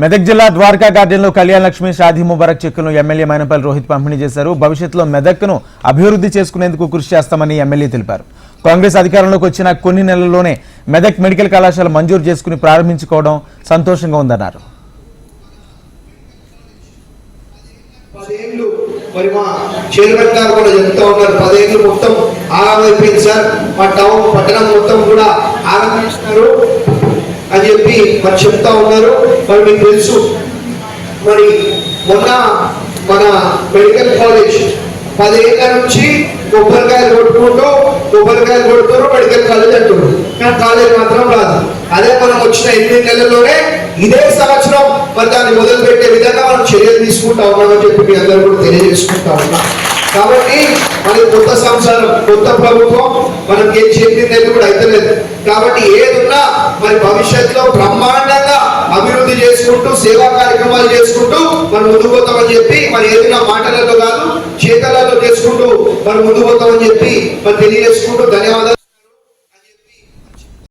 మెదక్ జిల్లా ద్వారకా గార్డెన్లో కళ్యాణ లక్ష్మి షాదీ ముబారక్ చెక్కులను ఎమ్మెల్యే మైనపల్లి రోహిత్ పంపిణీ చేశారు. భవిష్యత్తులో మెదక్ను అభివృద్ధి చేసుకునేందుకు కృషి చేస్తామని ఎమ్మెల్యే తెలిపారు. కాంగ్రెస్ అధికారంలోకి వచ్చిన కొన్ని నెలల్లోనే మెదక్ మెడికల్ కళాశాల మంజూరు చేసుకుని ప్రారంభించుకోవడం సంతోషంగా ఉందన్నారు. మరి మా చైర్మన్ గారు కూడా చెప్తా ఉన్నారు. పదేళ్ళు మొత్తం ఆగమైపోయింది సార్. మా టౌన్ పట్టణం మొత్తం కూడా ఆరంభిస్తున్నారు అని చెప్పి మరి చెప్తా ఉన్నారు. మరి మీకు తెలుసు మరి మొన్న మన మెడికల్ కాలేజ్ పదేళ్ళ నుంచి కొబ్బరికాయలు కొట్టుకుంటూ కొబ్బరికాయలు కొడుతున్నారు మెడికల్ కాలేజ్ అంటున్నారు. కానీ కాలేజ్ మాత్రం రాదు. అదే మనం వచ్చిన ఎనిమిది నెలల్లోనే ఇదే సంవత్సరం మరి దాన్ని మొదలు పెట్టే విధంగా మనం చర్యలు తీసుకుంటా ఉన్నామని చెప్పి మీ అందరూ కూడా తెలియజేసుకుంటా ఉన్నాం. కాబట్టి మనకి కొత్త సంవత్సరం కొత్త ప్రభుత్వం మనకి ఏం చెప్పింది నెలలు కూడా అయితలేదు. కాబట్టి ఏదున్నా మరి భవిష్యత్తులో బ్రహ్మాండంగా అభివృద్ధి చేసుకుంటూ సేవా కార్యక్రమాలు చేసుకుంటూ మనం ముందుకు పోతామని చెప్పి మరి ఏదైనా మాటలలో కాదు చేతలలో చేసుకుంటూ మనం ముందుకు పోతామని చెప్పి మరి తెలియజేసుకుంటూ ధన్యవాదాలు.